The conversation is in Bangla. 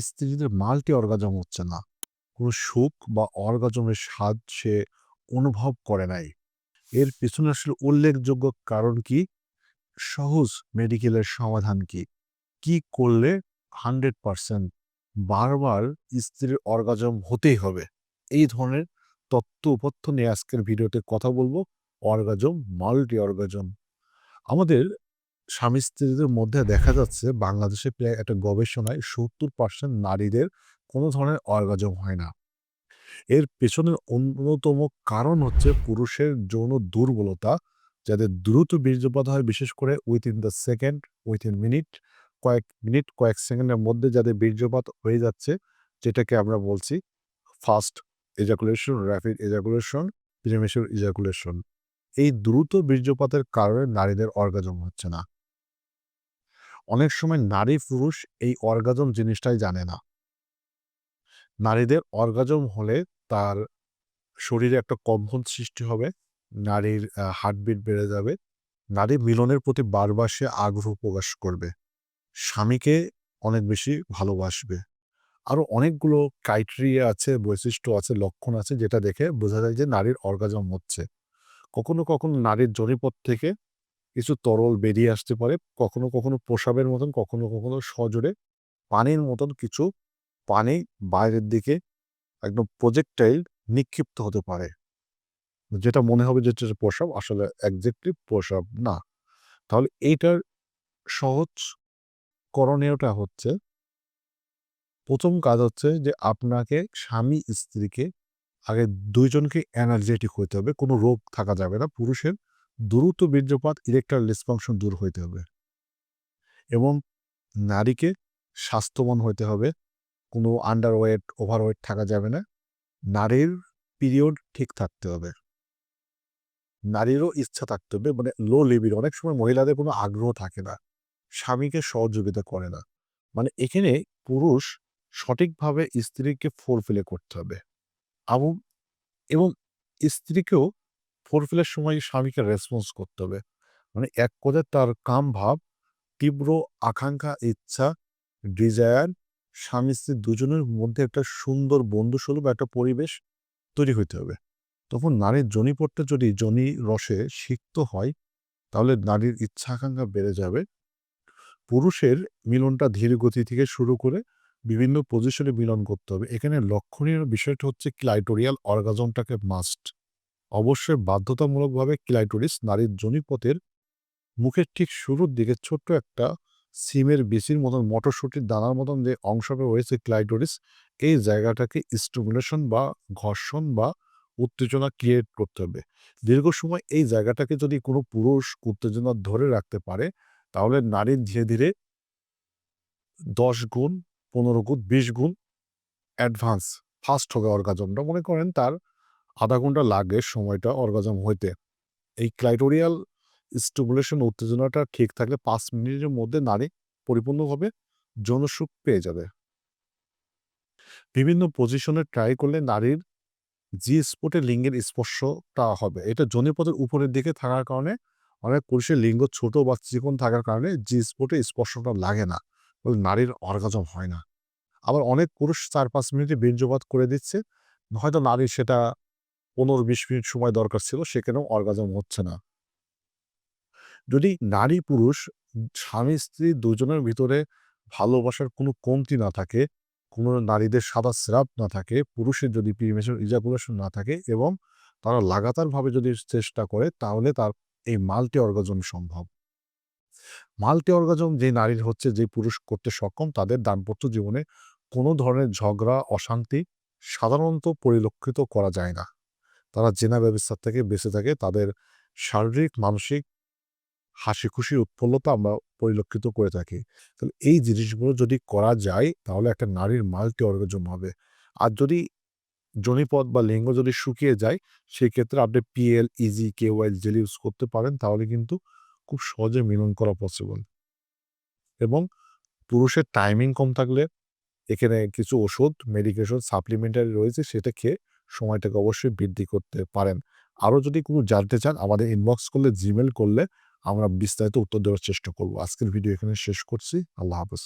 স্ত্রীদের মাল্টি অর্গাজম হচ্ছে না। কোনো সুখ বা অর্গাজমের স্বাদ সে অনুভব করে নাই। এর পিছনে আসলে উল্লেখযোগ্য কারণ কি? সহজ মেডিকেলের সমাধান কি? কি করলে হান্ড্রেড পারসেন্ট বারবার স্ত্রীর অর্গাজম হতেই হবে? এই ধরনের তত্ত্ব উপত্য নিয়ে আজকের ভিডিওতে কথা বলব। অর্গাজম মাল্টি অর্গাজম আমাদের স্বামী স্ত্রীদের মধ্যে দেখা যাচ্ছে বাংলাদেশে প্রায় একটা গবেষণায় সত্তর পার্সেন্ট নারীদের কোনো ধরনের অর্গাজম হয় না। এর পেছনের অন্যতম কারণ হচ্ছে পুরুষের যৌন দুর্বলতা, যাদের দ্রুত বীর্যপাত হয়, বিশেষ করে within the second within minute কয়েক মিনিট কয়েক সেকেন্ডের মধ্যে যাদের বীর্যপাত হয়ে যাচ্ছে, যেটাকে আমরা বলছি fast ejaculation rapid ejaculation premature ejaculation এই দ্রুত বীর্যপাতের কারণে নারীদের অর্গাজম হচ্ছে না। অনেক সময় নারী পুরুষ এই অর্গাজম জিনিসটাই জানে না। নারীদের অর্গাজম হলে তার শরীরে একটা কম্পন সৃষ্টি হবে, নারীর হার্টবিট বেড়ে যাবে, নারী মিলনের প্রতি বারবার সে আগ্রহ প্রকাশ করবে, স্বামীকে অনেক বেশি ভালোবাসবে। আরও অনেকগুলো ক্রাইটেরিয়া আছে, বৈশিষ্ট্য আছে, লক্ষণ আছে, যেটা দেখে বোঝা যায় যে নারীর অর্গাজম হচ্ছে। কখনো কখনো নারীর জনিপথ থেকে কিছু তরল বেরিয়ে আসতে পারে। কখনো কখনো প্রসাবের মতন, কখনো কখনো সজোরে পানির মতন কিছু পানি বাইরের দিকে একদম প্রজেক্টাইল নিক্ষিপ্ত হতে পারে। যেটা মনে হবে যে প্রসাব, আসলে একজেক্টলি প্রসাব না। তাহলে এইটার সহজ করণীয়টা হচ্ছে, প্রথম কাজ হচ্ছে যে, আপনাকে স্বামী স্ত্রীকে, আগে দুইজনকে এনার্জেটিক হইতে হবে। কোনো রোগ থাকা যাবে না, পুরুষের দ্রুত বীর্যপাত ইলেকট্রাল ডিসফাংশন দূর হইতে হবে। এবং নারীকে স্বাস্থ্যবান হইতে হবে। কোনো আন্ডার ওয়েট ওভারওয়েট থাকা যাবে না। নারীর পিরিয়ড ঠিক থাকতে হবে। নারীরও ইচ্ছা থাকতে হবে মানে লো লিবির অনেক সময় মহিলাদের কোনো আগ্রহ থাকে না। স্বামীকে সহযোগিতা করে না। মানে এখানে পুরুষ সঠিকভাবে স্ত্রীকে ফোরফিলে করতে হবে। এবং স্ত্রীকেও ফোরফিলের সময় স্বামীকে রেসপন্স করতে হবে। মানে এক কথায় তার কাম ভাব, তীব্র আকাঙ্ক্ষা, ইচ্ছা ডিজায়ার স্বামী স্ত্রী দুজনের মধ্যে একটা সুন্দর বন্ধুসুলভ একটা পরিবেশ তৈরি হইতে হবে। তখন নারীর জনিপট্টে যদি জনি রসে সিক্ত হয়, তাহলে নারীর ইচ্ছা আকাঙ্ক্ষা বেড়ে যাবে। পুরুষের মিলনটা ধীর গতি থেকে শুরু করে বিভিন্ন পজিশনে মিলন করতে হবে। এখানে লক্ষণীয় বিষয়টা হচ্ছে ক্লাইটোরিয়াল অর্গাজমটাকে মাস্ট অবশ্যই বাধ্যতামূলকভাবে ক্লাইটোরিস নারীর জনিপথের মুখের ঠিক শুরুর দিকে ছোট্ট একটা সিমের বিচির মতন মটরশুটির দানার মতন যে অংশটা রয়েছে ক্লাইটোরিস, এই জায়গাটাকে স্টিমুলেশন বা ঘর্ষণ বা উত্তেজনা ক্রিয়েট করতে হবে। দীর্ঘ সময় এই জায়গাটাকে যদি কোনো পুরুষ উত্তেজনা ধরে রাখতে পারে, তাহলে নারীর ধীরে ধীরে দশ গুণ, পনেরো গুণ, বিশ গুণ অ্যাডভান্স ফাস্ট হবে অর্গাজমটা মনে করেন তার আধা ঘণ্টা লাগে সময়টা অর্গাজম হইতে। এই ক্লাইটোরিয়াল স্টিমুলেশন উত্তেজনাটা ঠিক থাকলে পাঁচ মিনিটের মধ্যে নারী পরিপূর্ণভাবে যৌনসুখ পেয়ে যাবে। বিভিন্ন পজিশনে ট্রাই করলে নারীর জি স্পটে লিঙ্গের স্পর্শটা হবে। এটা জনিপথের উপরের দিকে থাকার কারণে অনেক পুরুষের লিঙ্গ ছোট বা চিকন থাকার কারণে জি স্পটে স্পর্শটা লাগে না নারীর অর্গাজম হয় না। আবার অনেক পুরুষ চার পাঁচ মিনিটে বীর্যপাত করে দিচ্ছে, হয়তো নারীর সেটা পনেরো বিশ মিনিট সময় দরকার ছিল, সেখানেও অর্গাজম হচ্ছে না। যদি নারী পুরুষ, স্বামী, স্ত্রী দুজনের ভিতরে ভালোবাসার কোনো কমতি না থাকে, কোনো নারীদের সাদা স্রাব না থাকে, পুরুষের যদি প্রিমেশন ইজাকুলেশন না থাকে এবং তারা লাগাতারভাবে যদি চেষ্টা করে, তাহলে তার এই মাল্টি অর্গাজম সম্ভব। মাল্টি অর্গাজম যে নারীর হচ্ছে, যে পুরুষ করতে সক্ষম, তাদের দাম্পত্য জীবনে কোনো ধরনের ঝগড়া, অশান্তি সাধারণত পরিলক্ষিত করা যায় না। তারা জেনা ব্যবস্থার থেকে বেঁচে থাকে, তাদের শারীরিক, মানসিক হাসি খুশির উৎফুল্লতা আমরা পরিলক্ষিত করে থাকি। তাহলে এই জিনিসগুলো যদি করা যায়, তাহলে একটা নারীর মাল্টি অর্গাজম হবে। আর যদি জনিপদ বা লিঙ্গ যদি শুকিয়ে যায় সেই ক্ষেত্রে আপনি পিএল ইজি কে ওয়াই জেল ইউজ করতে পারেন, তাহলে কিন্তু খুব সহজে মিলন করা পসিবল এবং পুরুষের টাইমিং কম থাকলে এখানে কিছু ওষুধ মেডিকেশন সাপ্লিমেন্টারি রয়েছে, সেটা খেয়ে সময়টাকে অবশ্যই বৃদ্ধি করতে পারেন। আরও যদি কোনো জানতে চান, আমাদের ইনবক্স করলে জিমেল করলে আমরা বিস্তারিত উত্তর দেওয়ার চেষ্টা করব। আজকের ভিডিও এখানে শেষ করছি। আল্লাহ হাফেজ।